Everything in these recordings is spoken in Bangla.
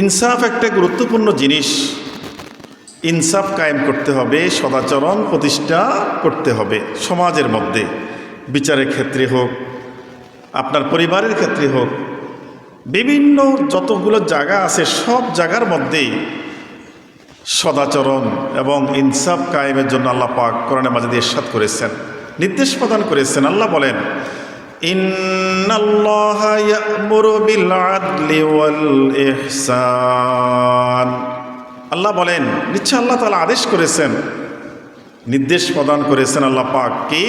ইনসাফ একটা গুরুত্বপূর্ণ জিনিস। ইনসাফ কায়েম করতে হবে, সদাচরণ প্রতিষ্ঠা করতে হবে সমাজের মধ্যে। বিচারের ক্ষেত্রে হোক, আপনার পরিবারের ক্ষেত্রে হোক, বিভিন্ন যতগুলো জায়গা আছে, সব জায়গার মধ্যেই সদাচরণ এবং ইনসাফ কায়েমের জন্য আল্লাহ পাক কোরআনে মাঝে ইরশাদ করেছেন, নির্দেশ প্রদান করেছেন। আল্লাহ বলেন ইয়া'মুরু বিল আদলি ওয়াল ইহসান আল্লাহ বলেন, নিশ্চয় আল্লাহ তালা আদেশ করেছেন, নির্দেশ প্রদান করেছেন আল্লাহ পাক কি?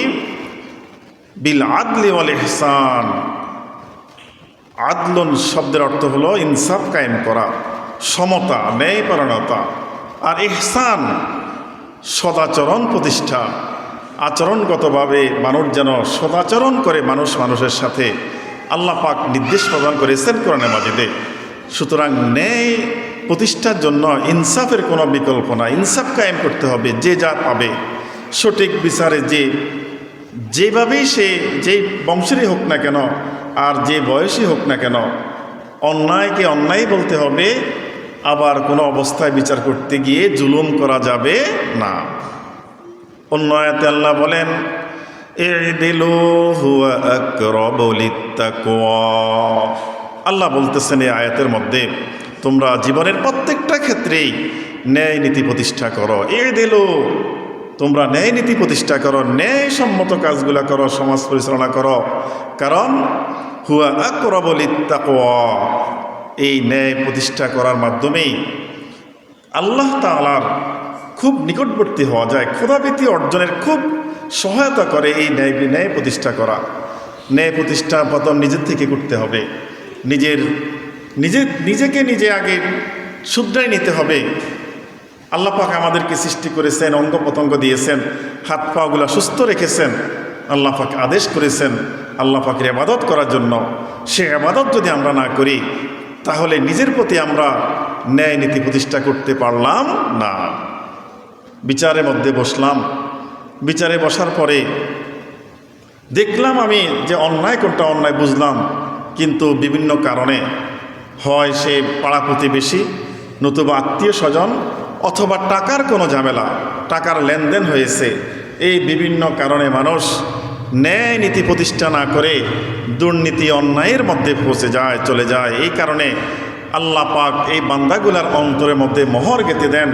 বিল আদলি ওয়াল ইহসান আদলন শব্দের অর্থ হলো ইনসাফ কায়েম করা, সমতা ন্যায়পরণতা আর ইহসান সদাচরণ প্রতিষ্ঠা। আচরণগতভাবে মানুষ যেন সদাচরণ করে মানুষ মানুষের সাথে আল্লাহ পাক নির্দেশ প্রদান করেছেন কোরআনে মাজিদে। সুতরাং ন্যায় প্রতিষ্ঠার জন্য ইনসাফের কোনো বিকল্প না ইনসাফ কায়েম করতে হবে, যে যা পাবে। সঠিক বিচারে যে, যেভাবেই সে, যেই বংশেরই হোক না কেন, আর যে বয়সী হোক না কেন, অন্যায়কে অন্যায় বলতে হবে, আবার কোনো অবস্থায় বিচার করতে গিয়ে জুলুম করা যাবে না। অন্য আয়াতে আল্লাহ বলেন আল্লাহ বলতেছেন এই আয়াতের মধ্যে, তোমরা জীবনের প্রত্যেকটা ক্ষেত্রেই ন্যায় নীতি প্রতিষ্ঠা করো। এ দিল তোমরা ন্যায় নীতি প্রতিষ্ঠা করো ন্যায় সম্মত কাজগুলা করো, সমাজ পরিচালনা করো। কারণ, হুয়া আকরাবলিত্তাকওয়া এই ন্যায় প্রতিষ্ঠা করার মাধ্যমেই আল্লাহ তাআলার খুব নিকটবর্তী হওয়া যায়। ক্ষুধাবৃত্তি অর্জনের খুব সহায়তা করে এই ন্যায় ন্যায় প্রতিষ্ঠা করা। ন্যায় প্রতিষ্ঠা প্রথম নিজের থেকে করতে হবে। নিজের, নিজে, নিজেকে নিজে আগে শুধরাই নিতে হবে। আল্লাহ পাক আমাদেরকে সৃষ্টি করেছেন অঙ্গ প্রত্যঙ্গ দিয়েছেন, হাত পাগুলা সুস্থ রেখেছেন, আল্লাহ পাক আদেশ করেছেন, আল্লাহ পাকের আবাদত করার জন্য। সে আবাদত যদি আমরা না করি, তাহলে নিজের প্রতি আমরা ন্যায় নীতি প্রতিষ্ঠা করতে পারলাম না। বিচারের মধ্যে বসলাম। বিচারে বসার পরে দেখলাম আমি যে অন্যায় কোনটা অন্যায় বুঝলাম, কিন্তু বিভিন্ন কারণে হয় সে পাড়া প্রতিবেশী নতুবা আত্মীয় স্বজন অথবা টাকার কোনো ঝামেলা, টাকার লেনদেন হয়েছে, এই বিভিন্ন কারণে মানুষ ন্যায় নীতি প্রতিষ্ঠা না করে দুর্নীতি অন্যায়ের মধ্যে পৌঁছে যায়, চলে যায়। এই কারণে আল্লাহ পাক এই বান্দাগুলার অন্তরের মধ্যে মোহর গেঁথে দেন।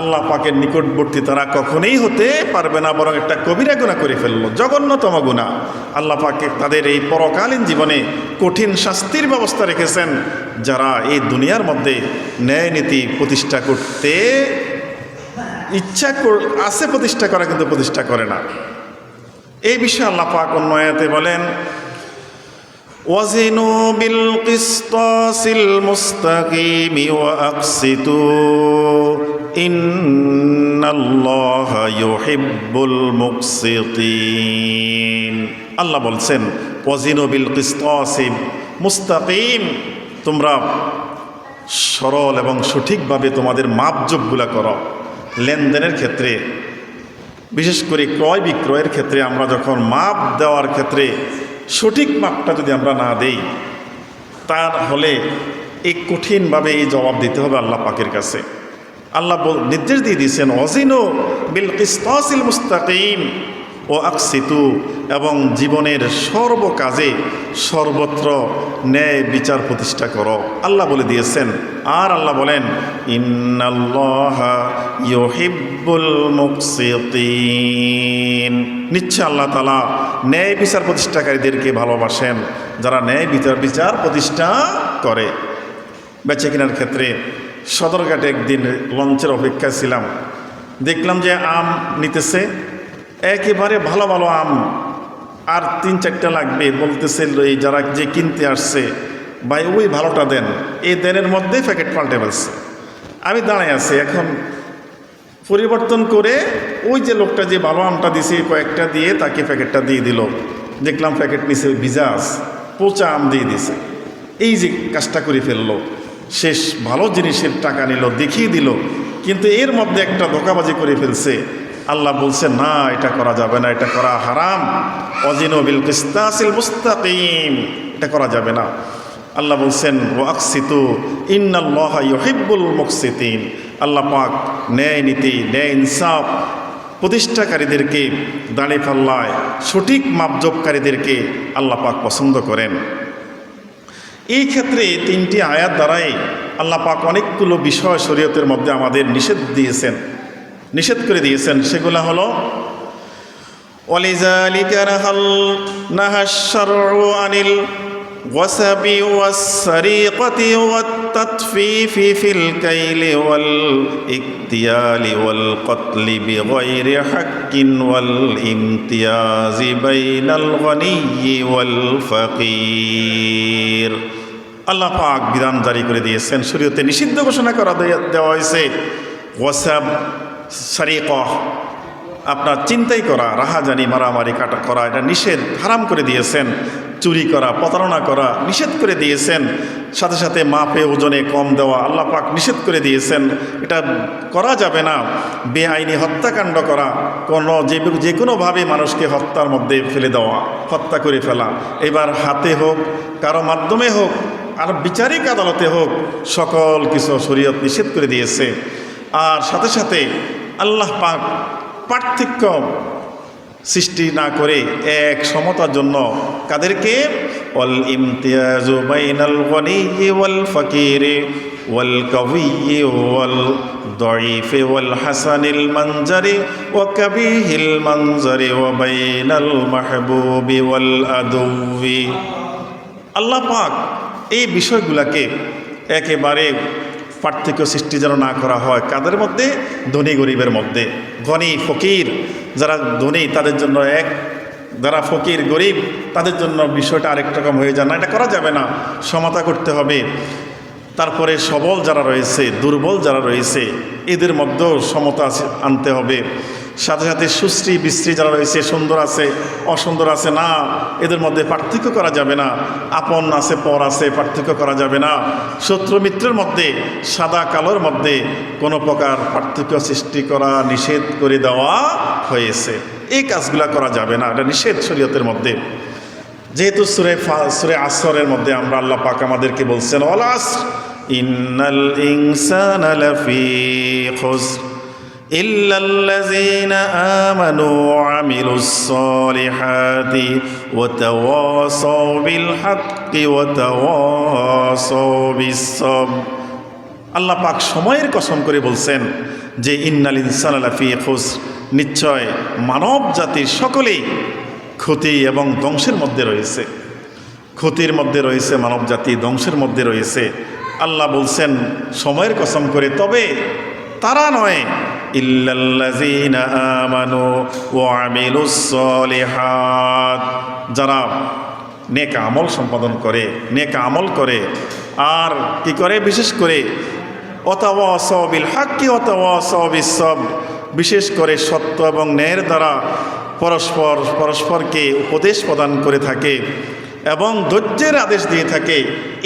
আল্লাহ পাকের নিকটবর্তী তারা কখনোই হতে পারবে না, বরং একটা কবিরা গুণা করে ফেলল, জঘন্যতম গুণা আল্লাহ পাকে তাদের এই পরকালীন জীবনে কঠিন শাস্তির ব্যবস্থা রেখেছেন, যারা এই দুনিয়ার মধ্যে ন্যায় নীতি প্রতিষ্ঠা করতে ইচ্ছা আছে প্রতিষ্ঠা করা, কিন্তু প্রতিষ্ঠা করে না। এই বিষয়ে আল্লাহ পাক অন্য বলেন وزنوا بالقسطاس المستقيم وأقسطوا إن الله يحب المقسطين আল্লাহ বলছেন ওয়াজিনু বিল কিস্তাসিম মুস্তাকিম তোমরা সরল এবং সঠিকভাবে তোমাদের মাপযোগগুলা করো লেনদেনের ক্ষেত্রে বিশেষ করে ক্রয় বিক্রয়ের ক্ষেত্রে আমরা যখন মাপ দেওয়ার ক্ষেত্রে সঠিক মাপটা যদি আমরা না দেই তার হলে এই কঠিনভাবে এই জবাব দিতে হবে আল্লাহ পাকের কাছে। আল্লাহ নির্দেশ দিয়ে দিয়েছেন অজিনো বিল কিস্তাসিল মুস্তাকিম। ও আকসিতু এবং জীবনের সর্বকাজে সর্বত্র ন্যায় বিচার প্রতিষ্ঠা করো। আল্লাহ বলে দিয়েছেন, আর আল্লাহ বলেন, ইন্নাল্লাহা ইউহিব্বুল মুকসিতিন। নিশ্চয় আল্লাহ তালা ন্যায় বিচার প্রতিষ্ঠাকারীদেরকে ভালোবাসেন, যারা ন্যায় বিচার বিচার প্রতিষ্ঠা করে। বেচে কেনার ক্ষেত্রে সদরঘাটে একদিন লঞ্চের অপেক্ষায় ছিলাম। দেখলাম যে আম নিতেছে একেবারে ভালো ভালো আম আর তিন চারটা লাগবে বলতেছে এই যারা যে কিনতে আসছে, ভাই, ওই ভালোটা দেন। এই দেনের মধ্যেই প্যাকেট পাল্টে ফেলছে। আমি দাঁড়ায় আছি, এখন পরিবর্তন করে ওই যে লোকটা যে ভালো আমটা দিছে, কয়েকটা দিয়ে তাকে প্যাকেটটা দিয়ে দিল। দেখলাম প্যাকেট নিচে ভিজাস পচা আম দিয়ে দিছে। এই যে কাজটা করে ফেলল, শেষ ভালো জিনিসের টাকা নিল, দেখিয়ে দিল, কিন্তু এর মধ্যে একটা ধোকাবাজি করে ফেলছে। আল্লাহ বলছে, না, এটা করা যাবে না, এটা করা হারাম। অজিনবিল কিস্তাসিল মুস্তাকিম, এটা করা যাবে না। আল্লাহ বলছেন, ওয়াকসিতু, ইন্নাল্লাহ ইউহিব্বুল মুকসিতিন। আল্লাহ পাক ন্যায় নীতি, ন্যায় ইনসাফ প্রতিষ্ঠাকারীদেরকে দাঁড়ে পাল্লায়, সঠিক মাপজবকারীদেরকে আল্লাহ পাক পছন্দ করেন। এই ক্ষেত্রে তিনটি আয়াত দ্বারাই আল্লাহ পাক অনেকগুলো বিষয় শরীয়তের মধ্যে আমাদের নিষেধ দিয়েছেন। নিষেধ করে দিয়েছেন সেগুলো হলো ولذلك نهى ال- نهى الشرع عن الوسب والسرقة والتطفيف في الكيل والاكتيال والقتل بغير حق والامتياز بين الغني والفقير আল্লাহ পাক বিধান জারি করে দিয়েছেন শরীয়তে নিষিদ্ধ ঘোষণা করা দে- দেওয়া হয়েছে ওয়াসাব সারিকহ আপনার চিন্তাই করা, রাহাজানি, মারামারি কাটা করা, এটা নিষেধ, হারাম করে দিয়েছেন, চুরি করা, প্রতারণা করা, নিষেধ করে দিয়েছেন, সাথে সাথে মাপে ওজনে কম দেওয়া, আল্লাহ পাক নিষেধ করে দিয়েছেন, এটা করা যাবে না, বেআইনি হত্যাকাণ্ড করা, কোনো যে যে কোনোভাবে মানুষকে হত্যার মধ্যে ফেলে দেওয়া, হত্যা করে ফেলা। এবার হাতে হোক, কারও মাধ্যমে হোক, আর বিচারিক আদালতে হোক, সকল কিছু শরীয়ত নিষেধ করে দিয়েছে। আর সাথে সাথে আল্লাহ পাক পার্থক্য সৃষ্টি না করে এক সমতার জন্য কাদেরকে? অল ইমতিয়াজ বাইনাল ওয়াল ফাকিরি ওয়াল দয়ফে ওয়াল হাসানিল ওয়াল ও কবি হিল কাবিহিল ও ওয়া মাহবুবি ওয়াল আদুবি আল্লাহ পাক এই বিষয়গুলোকে একেবারে পার্থক্য সৃষ্টি যেন না করা হয়। কাদের মধ্যে? ধনী গরিবের মধ্যে। ধনী, ফকির, যারা ধনী, তাদের জন্য এক। যারা ফকির, গরিব, তাদের জন্য বিষয়টা আরেক রকম হয়ে যায় না। এটা করা যাবে না। সমতা করতে হবে। তারপরে সবল যারা রয়েছে, দুর্বল যারা রয়েছে, এদের মধ্যেও সমতা আনতে হবে। সাথে সাথে সুশ্রী বিশ্রী যারা রয়েছে, সুন্দর আছে, অসুন্দর আছে, না, এদের মধ্যে পার্থক্য করা যাবে না। আপন আছে, পর আছে, পার্থক্য করা যাবে না। শত্রু মিত্রের মধ্যে, সাদা কালোর মধ্যে কোনো প্রকার পার্থক্য সৃষ্টি করা, নিষেধ করে দেওয়া হয়েছে। এই কাজগুলা করা যাবে না, এটা নিষেধ শরীয়তের মধ্যে। যেহেতু সুরে সুরে আসরের মধ্যে আমরা আল্লাহ পাক আমাদেরকে বলছেন ওলাস ইন্নাল ইনসানা إلا الذين آمنوا وعملوا الصالحات وتواصوا بالحق وتواصوا بالصبر আল্লাহ পাক সময়ের কসম করে বলছেন যে ইন্নাল ইনসান আলাফি খুস নিশ্চয় মানব জাতির সকলেই ক্ষতি এবং ধ্বংসের মধ্যে রয়েছে ক্ষতির মধ্যে রয়েছে মানব জাতি ধ্বংসের মধ্যে রয়েছে আল্লাহ বলছেন সময়ের কসম করে তবে তারা নয় ইল্লাল্লাযীনা আমানু ওয়া আমিলুস সলিহাত। যারা নেক আমল সম্পাদন করে, নেক আমল করে, আর কি করে? বিশেষ করে অতাওয়াসবিল হাক্কি অতাওয়াসবিস সব বিশেষ করে সত্য এবং ন্যায়ের দ্বারা পরস্পর, পরস্পরকে উপদেশ প্রদান করে থাকে এবং ধৈর্যের আদেশ দিয়ে থাকে।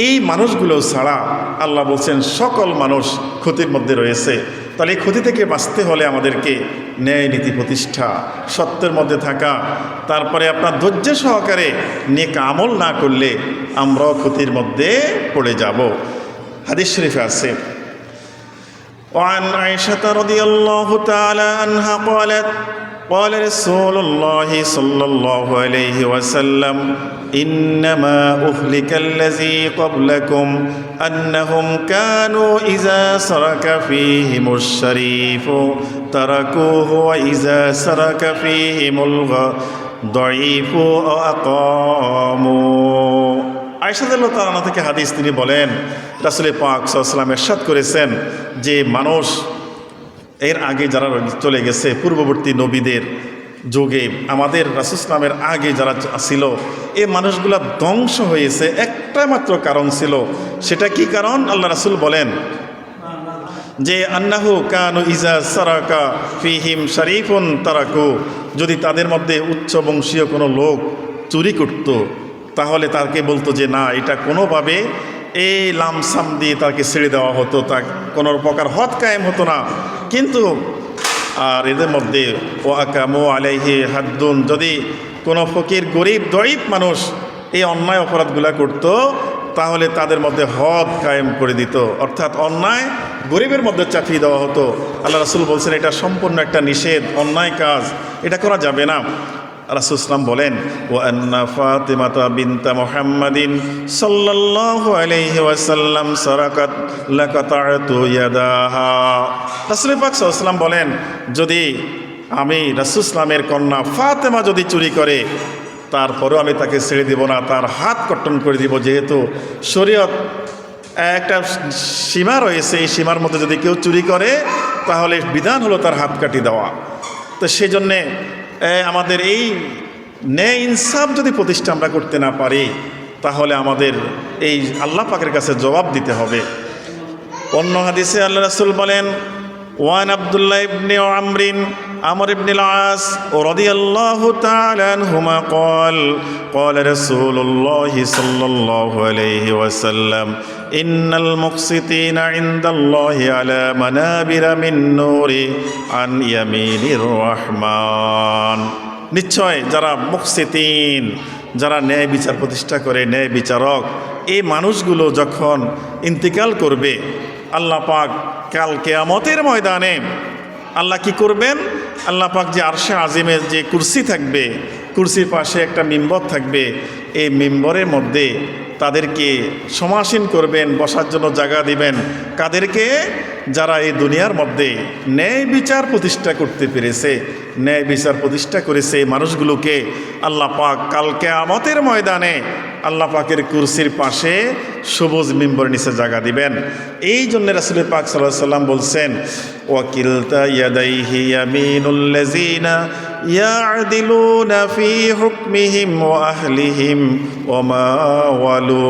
এই মানুষগুলো ছাড়া আল্লাহ বলছেন, সকল মানুষ ক্ষতির মধ্যে রয়েছে। তাহলে এই ক্ষতি থেকে বাঁচতে হলে আমাদেরকে ন্যায় নীতি প্রতিষ্ঠা সত্যের মধ্যে থাকা তারপরে আপনার ধৈর্য সহকারে নেক আমল না করলে আমরাও ক্ষতির মধ্যে পড়ে যাব হাদিস শরীফে আছে وعن عائشة رضي الله تعالى عنها قالت قال رسول الله صلى الله عليه وسلم إنما أهلك الذي قبلكم أنهم كانوا إذا سرك فيهم الشريف تركوه وإذا سرك فيهم الضعيف أقاموا আয়সাদুল্লাহ তালানা থেকে হাদিস তিনি বলেন রাসুল পাক সাল্লাম এরশাদ করেছেন যে মানুষ এর আগে যারা চলে গেছে, পূর্ববর্তী নবীদের যুগে, আমাদের রাসুসলামের আগে যারা ছিল, এ মানুষগুলা ধ্বংস হয়েছে। একটা মাত্র কারণ ছিল। সেটা কি কারণ? আল্লাহ রাসুল বলেন, যে, আন্নাহু কানু ইজা সারাকা ফিহিম শরীফুন তারাকু। যদি তাদের মধ্যে উচ্চ বংশীয় কোনো লোক চুরি করত, তাহলে তাকে বলতো যে, না, এটা কোনোভাবে এই লামসাম দিয়ে তাকে ছেড়ে দেওয়া হতো, তা কোনো প্রকার হদ কায়েম হতো না। কিন্তু, আর এদের মধ্যে, ও আকামো আলাইহি হাদ্দুন, যদি কোনো ফকির গরিব দরিব মানুষ এই অন্যায় অপরাধগুলা করত, তাহলে তাদের মধ্যে হদ কায়েম করে দিত। অর্থাৎ অন্যায় গরিবের মধ্যে চাপিয়ে দেওয়া হতো। আল্লাহ রাসুল বলছেন, এটা সম্পূর্ণ একটা নিষেধ, অন্যায় কাজ। এটা করা যাবে না। রাসুসলাম বলেন ও আন্না ফাতেমাতা বিনতা মুহাম্মাদিন সাল্লাল্লাহু আলাইহি ওয়াসাল্লাম সারাকাত লাকাতাতু ইয়াদাহা। রাসূল পাক সাল্লাল্লাহু বলেন, যদি আমি রাসুসলামের কন্যা ফাতেমা যদি চুরি করে, তারপরেও আমি তাকে ছেড়ে দিব না, তার হাত কট্টন করে দিব। যেহেতু শরীয়ত একটা সীমা রয়েছে, এই সীমার মধ্যে যদি কেউ চুরি করে, তাহলে বিধান হলো তার হাত কাটি দেওয়া। তো সেই জন্যে আমাদের এই ন্যায় ইনসাফ যদি প্রতিষ্ঠা আমরা করতে না পারি তাহলে আমাদের এই আল্লাহ পাকের কাছে জবাব দিতে হবে অন্য হাদিসে আল্লাহ রাসূল বলেন ওয়ান আব্দুল্লাহ ইবনে আমরিন আমর ইবনে আস রাদিয়াল্লাহু তাআলা আনহুমা قال قال رسول الله صلى الله عليه وسلم إن المقسطين عند الله على منابر من نور عن يمين الرحمن নিশ্চয় যারা মুকসিতিন যারা ন্যায় বিচার প্রতিষ্ঠা করে ন্যায় বিচারক এই মানুষগুলো যখন ইন্তিকাল করবে আল্লাহ পাক কাল কেয়ামতের ময়দানে আল্লাহ কি করবেন আল্লাহ পাক যে আরশে আজিমের যে কুরসি থাকবে কুরসির পাশে একটা মিম্বর থাকবে এই মিম্বরের মধ্যে তাদেরকে সমাসীন করবেন, বসার জন্য জায়গা দিবেন। কাদেরকে? যারা এই দুনিয়ার মধ্যে ন্যায় বিচার প্রতিষ্ঠা করতে পেরেছে। ন্যায় বিচার প্রতিষ্ঠা করেছে মানুষগুলোকে আল্লাহ পাক কালকে আমতের ময়দানে আল্লাহ পাকের কুরসির পাশে সবুজ মিম্বর নিচে জায়গা দিবেন। এই জন্য রাসুল পাক সাল্লাহ সাল্লাম বলছেন ওয়াকিলতা ইয়াদাইহি ইয়াদিলুনা ফি হুকমিহিম ওয়া আহলিহিম ওয়া ওয়ালু।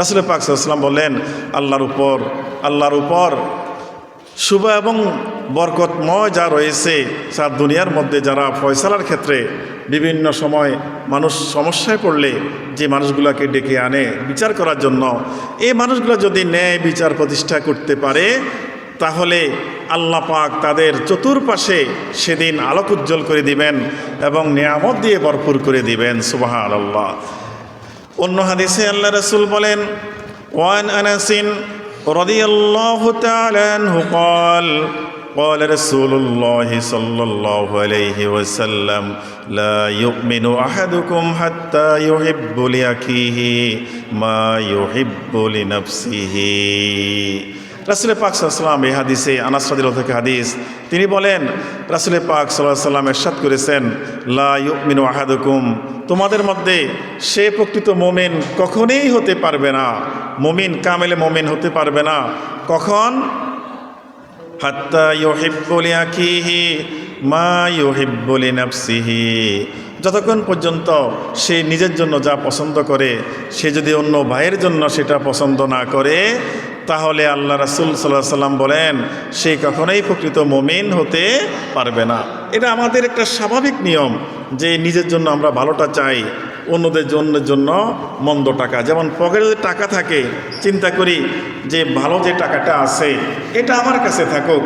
রাসুল পাক সাল্লাম বলেন আল্লাহর উপর আল্লাহর উপর শুভ এবং বরকতময় যা রয়েছে সার দুনিয়ার মধ্যে যারা ফয়সালার ক্ষেত্রে বিভিন্ন সময় মানুষ সমস্যায় পড়লে যে মানুষগুলোকে ডেকে আনে বিচার করার জন্য এই মানুষগুলো যদি ন্যায় বিচার প্রতিষ্ঠা করতে পারে তাহলে আল্লাহ পাক তাদের চতুর্পাশে সেদিন আলোক উজ্জ্বল করে দিবেন এবং নিয়ামত দিয়ে ভরপুর করে দিবেন সুবাহ আল্লাহ অন্য হাদিসে আল্লাহ রসুল বলেন ওয়ান আনাসিন رضي الله تعالى عنه قال قال رسول الله صلى الله عليه وسلم لا يؤمن أحدكم حتى يحب لأخيه ما يحب لنفسه রাসুল পাক সাল্লাম এই হাদিসে আনাসরাদিল থেকে হাদিস তিনি বলেন রাসুল পাক সাল্লাহ সাল্লাম এরশাদ করেছেন লা ইউমিনু আহাদুকুম তোমাদের মধ্যে সে প্রকৃত মোমেন কখনোই হতে পারবে না মোমিন কামেলে মোমিন হতে পারবে না কখন মা যতক্ষণ পর্যন্ত সে নিজের জন্য যা পছন্দ করে, সে যদি অন্য ভাইয়ের জন্য সেটা পছন্দ না করে, তাহলে আল্লাহ রাসুল সাল্লাহ সাল্লাম বলেন, সে কখনোই প্রকৃত মমিন হতে পারবে না। এটা আমাদের একটা স্বাভাবিক নিয়ম যে নিজের জন্য আমরা ভালোটা চাই অন্যদের জন্য জন্য মন্দ টাকা। যেমন পকেটে যদি টাকা থাকে, চিন্তা করি যে ভালো যে টাকাটা আছে, এটা আমার কাছে থাকুক।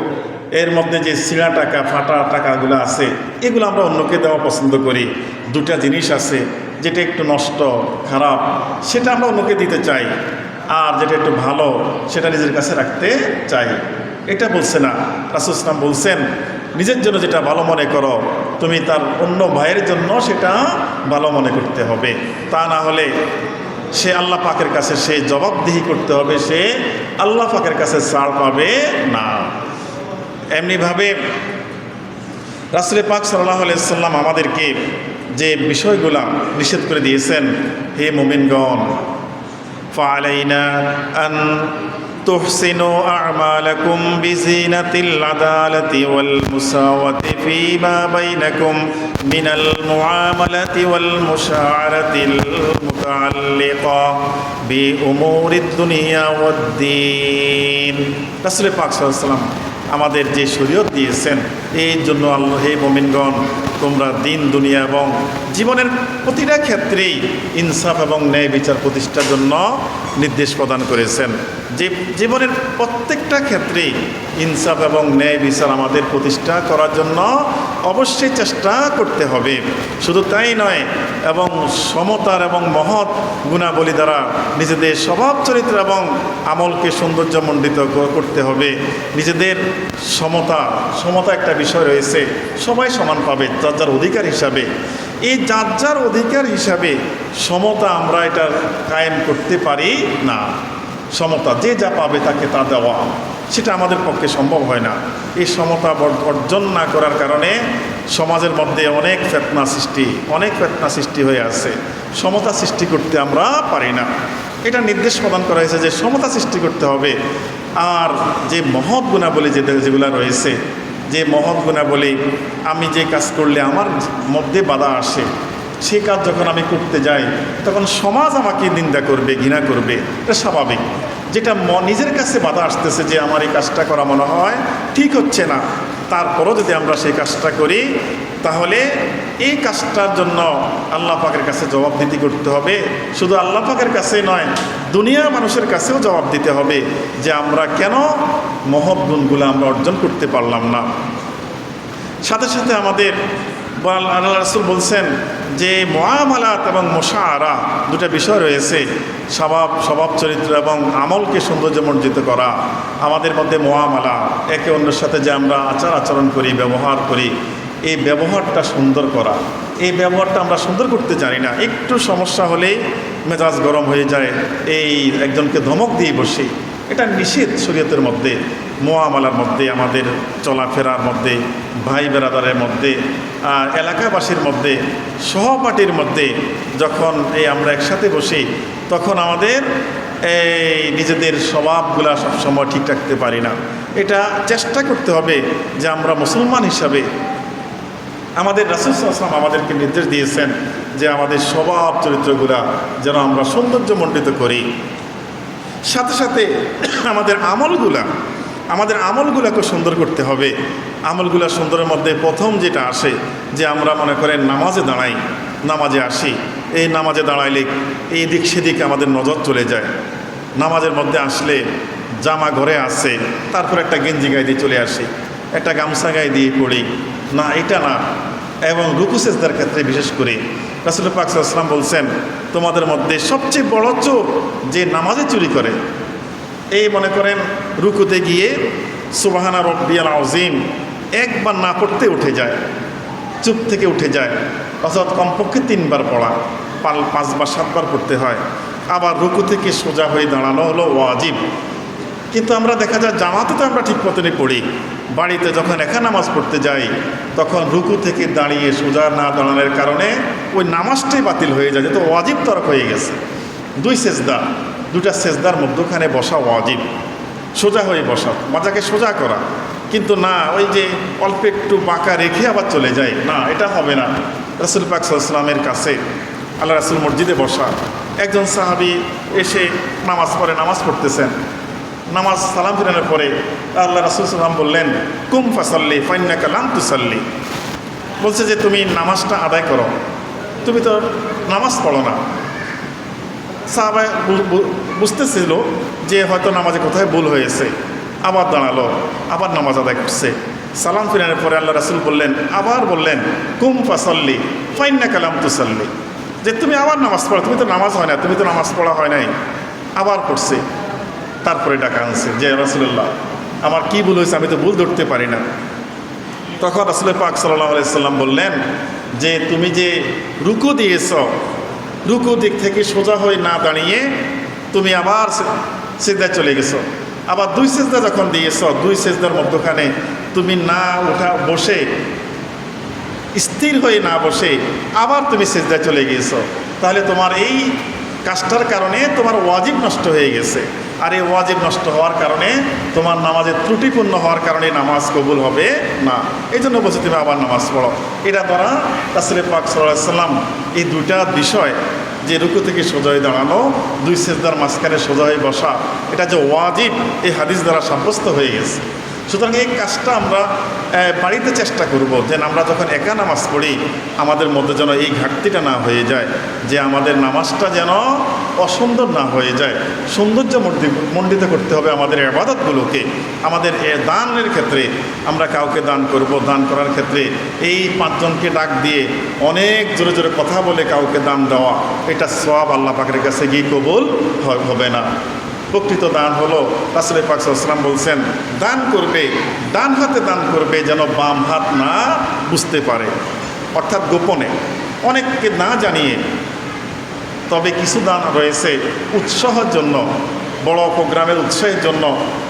এর মধ্যে যে ছিঁড়া টাকা, ফাটা টাকাগুলো আছে, এগুলো আমরা অন্যকে দেওয়া পছন্দ করি। দুটা জিনিস আছে, যেটা একটু নষ্ট, খারাপ, সেটা আমরা অন্যকে দিতে চাই। আর যেটা একটু ভালো, সেটা নিজের কাছে রাখতে চাই। এটা বলছে না। রাসুল ইসলাম বলছেন নিজের জন্য যেটা ভালো মনে করো, তুমি তার অন্য ভাইয়ের জন্য সেটা ভালো মনে করতে হবে। তা না হলে সে আল্লাহ পাকের কাছে সে জবাবদিহি করতে হবে, সে আল্লাহ পাকের কাছে ছাড় পাবে না। এমনিভাবে রাসুলের পাক সাল্লাহ সাল্লাম আমাদেরকে যে বিষয়গুলা নিষেধ করে দিয়েছেন, হে মোমিনগণ ফালাইনা আন تحسنوا أعمالكم بزينة العدالة والمساواة فيما بينكم من المعاملة والمشاعرة المتعلقة بأمور الدنيا والدين رسول পাক সাল্লাল্লাহু আলাইহি ওয়াসাল্লাম আমাদের যে শরীয়ত দিয়েছেন এই জন্য আল্লাহ হে মোমিনগণ তোমরা দিন দুনিয়া এবং জীবনের প্রতিটা ক্ষেত্রেই ইনসাফ এবং ন্যায় বিচার প্রতিষ্ঠার জন্য নির্দেশ প্রদান করেছেন। যে জীবনের প্রত্যেকটা ক্ষেত্রেই ইনসাফ এবং ন্যায় বিচার আমাদের প্রতিষ্ঠা করার জন্য অবশ্যই চেষ্টা করতে হবে। শুধু তাই নয়, এবং সমতার এবং মহৎ গুণাবলী দ্বারা নিজেদের স্বভাব, চরিত্র এবং আমলকে সৌন্দর্যমণ্ডিত করতে হবে। নিজেদের সমতা সমতা একটা বিষয় রয়েছে। সবাই সমান পাবে, যার যার অধিকার হিসাবে। এই যার যার অধিকার হিসাবে সমতা আমরা এটা কায়েম করতে পারি না। সমতা যে যা পাবে তাকে তা দেওয়া। সেটা আমাদের পক্ষে সম্ভব হয় না। এই সমতা অর্জন না করার কারণে সমাজের মধ্যে অনেক ফেতনা সৃষ্টি, অনেক ফেতনা সৃষ্টি হয়ে আছে। সমতা সৃষ্টি করতে আমরা পারি না। এটা নির্দেশ প্রদান করা হয়েছে যে সমতা সৃষ্টি করতে হবে। আর যে মহৎ গুণাবলী যেগুলো রয়েছে যে মহৎ গুণাবলী, আমি যে কাজ করলে আমার মধ্যে বাধা আসে, সে কাজ যখন আমি করতে যাই, তখন সমাজ আমাকে নিন্দা করবে, ঘৃণা করবে, এটা স্বাভাবিক। যেটা নিজের কাছে বাধা আসতেছে যে আমার এই কাজটা করা মনে হয় ঠিক হচ্ছে না তারপরও যদি আমরা সেই কাজটা করি, তাহলে এই কাজটার জন্য আল্লাহ পাকের কাছে জবাবদিহি করতে হবে। শুধু আল্লাহ পাকের কাছে নয় দুনিয়ার মানুষের কাছেও জবাব দিতে হবে যে আমরা কেন মহৎ গুণগুলো আমরা অর্জন করতে পারলাম না। সাথে সাথে আমাদের আল্লাহ রাসুল বলছেন যে মহামালাত এবং মশাআরা দুটো বিষয় রয়েছে। স্বভাব স্বভাব চরিত্র এবং আমলকে সৌন্দর্যমণ্ডিত করা। আমাদের মধ্যে মহামালা একে অন্যের সাথে যে আমরা আচার আচরণ করি, ব্যবহার করি, এই ব্যবহারটা সুন্দর করা। এই ব্যবহারটা আমরা সুন্দর করতে জানি না। একটু সমস্যা হলেই মেজাজ গরম হয়ে যায়। এই একজনকে ধমক দিয়ে বসি। এটা নিষেধ শরীয়তের মধ্যে মোয়ামালার মধ্যে, আমাদের চলাফেরার মধ্যে, ভাই বেরাদারের মধ্যে এলাকাবাসীর মধ্যে, সহপাঠীর মধ্যে যখন এই আমরা একসাথে বসি, তখন আমাদের এই নিজেদের স্বভাবগুলা সবসময় ঠিক রাখতে পারি না। এটা চেষ্টা করতে হবে যে আমরা মুসলমান হিসাবে আমাদের রাসুল আসলাম আমাদেরকে নির্দেশ দিয়েছেন যে আমাদের স্বভাব চরিত্রগুলা যেন আমরা সৌন্দর্যমণ্ডিত করি। সাথে সাথে আমাদের আমলগুলা, আমাদের আমলগুলাকে সুন্দর করতে হবে। আমলগুলা সুন্দরের মধ্যে প্রথম যেটা আসে, যে আমরা মনে করেন নামাজে দাঁড়াই, নামাজে আসি। এই নামাজে দাঁড়াইলে এই দিক সেদিকে আমাদের নজর চলে যায়। নামাজের মধ্যে আসলে জামা ঘরে আসে তারপর একটা গেঞ্জি গায়ে দিয়ে চলে আসি, একটা গামছা গায়ে দিয়ে পড়ি। না, এটা না। এবং রুকু সেজদার ক্ষেত্রে বিশেষ করে রাসুল পাক বলছেন, তোমাদের মধ্যে সবচেয়ে বড় চোর যে নামাজে চুরি করে, এই মনে করেন রুকুতে গিয়ে সুবাহানা রব্বিয়াল আজিম একবার না পড়তে উঠে যায়, চুপ থেকে উঠে যায় অর্থাৎ কমপক্ষে তিনবার পড়া, পাল, পাঁচবার, সাতবার পড়তে হয়, আবার রুকু থেকে সোজা হয়ে দাঁড়ানো হলো ওয়াজিব। কিন্তু আমরা দেখা যায় জামাতে তো আমরা ঠিক মতনই পড়ি। বাড়িতে যখন একা নামাজ পড়তে যাই, তখন রুকু থেকে দাঁড়িয়ে সোজা না দাঁড়ানোর কারণে ওই নামাজটাই বাতিল হয়ে যায়, যেহেতু ওয়াজিব তরক হয়ে গেছে। দুই সেজদা দুটা সেজদার মধ্যখানে বসা ওয়াজিব। সোজা হয়ে বসা মাজাকে সোজা করা। কিন্তু না, ওই যে অল্প একটু বাঁকা রেখে আবার চলে যায়। না, এটা হবে না। রসুল পাক সাল্লামের কাছে আল্লাহ রাসুল মসজিদে বসা। একজন সাহাবি এসে নামাজ পড়ে, নামাজ পড়তেছেন। নামাজ সালাম ফিরানোর পরে আল্লাহ রাসুল সাল্লাম বললেন, কুম ফাসাল্লি ফাইন্না কালাম তুসাল্লি। বলছে যে, তুমি নামাজটা আদায় করো। তুমি তো নামাজ পড়ো না। সাহাবাই বুঝতেছিল যে, হয়তো নামাজে কোথায় ভুল হয়েছে। আবার দাঁড়াল, আবার নামাজ আদায় করছে। সালাম ফিরানোর পরে আল্লাহ রাসুল বললেন, আবার বললেন, কুম ফাসাল্লি ফাইন্না কালাম তুসাল্লি। যে, তুমি আবার নামাজ পড়ো, তুমি তো নামাজ হয় না, তুমি তো নামাজ পড়া হয় নাই। আবার পড়ছে। তারপরে ডাকা আনছে, যে রাসুল্লাহ আমার কি ভুল হয়েছে আমি তো ভুল ধরতে পারি না। তখন রাসুল পাক সাল্লাহ আলাইসাল্লাম বললেন, যে তুমি যে রুকু দিয়েছ, রুকু দিক থেকে সোজা হয়ে না দাঁড়িয়ে তুমি আবার সেজদায় চলে গেছো। আবার দুই সেজদা যখন দিয়েছ, দুই সেজদার মধ্যখানে তুমি না ওঠা বসে, স্থির হয়ে না বসে আবার তুমি সেজদায় চলে গিয়েছো। তাহলে তোমার এই কাজটার কারণে তোমার ওয়াজিব নষ্ট হয়ে গেছে। আর এই ওয়াজিব নষ্ট হওয়ার কারণে তোমার নামাজের ত্রুটিপূর্ণ হওয়ার কারণে নামাজ কবুল হবে না। এই জন্য বলছি, তুমি আবার নামাজ পড়ো। এটা দ্বারা রাসুলের পাক সাল্লাম এই দুইটা বিষয় যে রুকু থেকে সোজা দাঁড়ানো, দুই সেজদার মাঝখানে সোজা বসা, এটা যে ওয়াজিব, এই হাদিস দ্বারা সাব্যস্ত হয়ে গেছে। সুতরাং এই কাজটা আমরা বাড়িতে চেষ্টা করব যে আমরা যখন একা নামাজ পড়ি, আমাদের মধ্যে যেন এই ঘাটতিটা না হয়ে যায়, যে আমাদের নামাজটা যেন অসুন্দর না হয়ে যায়। সৌন্দর্য মণ্ডিত করতে হবে আমাদের আবাদতগুলোকে আমাদের দানের ক্ষেত্রে আমরা কাউকে দান করব, দান করার ক্ষেত্রে এই পাঁচজনকে ডাক দিয়ে অনেক জোরে জোরে কথা বলে কাউকে দান দেওয়া, এটা সব আল্লাহ পাকের কাছে গিয়ে কবুল হবে না। প্রকৃত দান হলো। রাসুল পাকসাল্লাম বলছেন, দান করবে, ডান হাতে দান করবে যেন বাম হাত না বুঝতে পারে। অর্থাৎ গোপনে অনেককে না জানিয়ে তবে কিছু দান রয়েছে উৎসাহের জন্য, বড় প্রোগ্রামের উৎসাহের জন্য।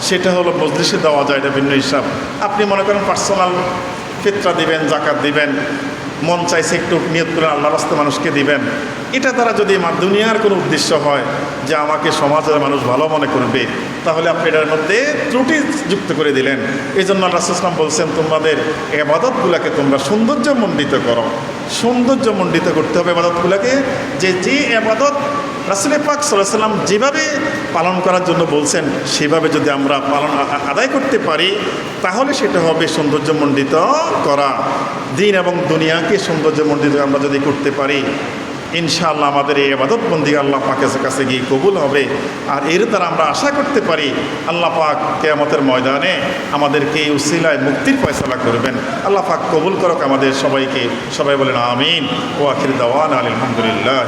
সেটা হলো মজলিসে দেওয়া যায় এটা ভিন্ন হিসাব। আপনি মনে করেন পার্সোনাল ফিতরা দিবেন জাকাত দিবেন মন চাইছে একটু নিয়ত করে আল্লাহ রাস্তা মানুষকে দিবেন। এটা তারা যদি দুনিয়ার কোনো উদ্দেশ্য হয় যে আমাকে সমাজের মানুষ ভালো মনে করবে, তাহলে আপনি এটার মধ্যে ত্রুটি যুক্ত করে দিলেন। এই জন্য রাসুসলাম বলছেন, তোমাদের এবাদতগুলোকে তোমরা সৌন্দর্যমণ্ডিত করো। সৌন্দর্যমণ্ডিত করতে হবে এবাদতগুলোকে যে যে এবাদত রাসুল পাক সাল্লাম যেভাবে পালন করার জন্য বলছেন, সেভাবে যদি আমরা পালন আদায় করতে পারি, তাহলে সেটা হবে সৌন্দর্যমণ্ডিত করা। দিন এবং দুনিয়াকে সৌন্দর্য সৌন্দর্যমণ্ডিত আমরা যদি করতে পারি, ইনশাআল্লাহ আমাদের এই আবাদত বন্দি আল্লাহ পাকের কাছে গিয়ে কবুল হবে। আর এর দ্বারা আমরা আশা করতে পারি, আল্লাহ পাক কেয়ামতের ময়দানে আমাদেরকে এই উসিলায় মুক্তির ফয়সলা করবেন। আল্লাহ পাক কবুল করক আমাদের সবাইকে। সবাই বলেন, আমিন। ও আখির দাওয়ান আলহামদুলিল্লাহ